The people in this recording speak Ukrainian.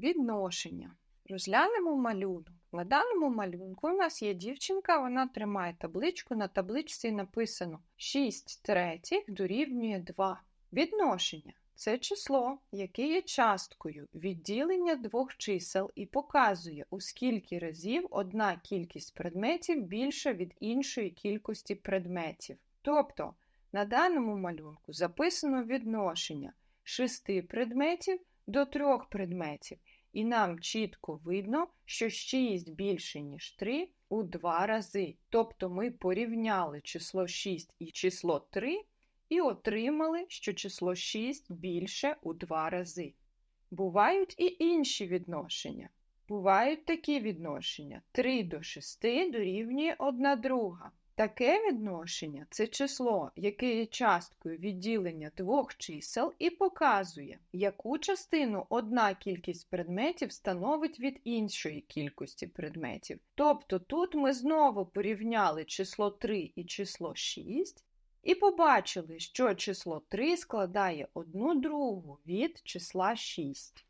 Відношення. Розглянемо малюнок. На даному малюнку у нас є дівчинка, вона тримає табличку. На табличці написано 6 третіх дорівнює 2. Відношення це число, яке є часткою відділення двох чисел і показує, у скільки разів одна кількість предметів більша від іншої кількості предметів. Тобто на даному малюнку записано відношення 6 предметів до 3 предметів. І нам чітко видно, що 6 більше, ніж 3 у 2 рази. Тобто ми порівняли число 6 і число 3 і отримали, що число 6 більше у 2 рази. Бувають і інші відношення. Бувають такі відношення. 3 до 6 дорівнює 1 друга. Таке відношення це число, яке є часткою відділення двох чисел і показує, яку частину одна кількість предметів становить від іншої кількості предметів. Тобто тут ми знову порівняли число 3 і число 6 і побачили, що число 3 складає одну другу від числа 6.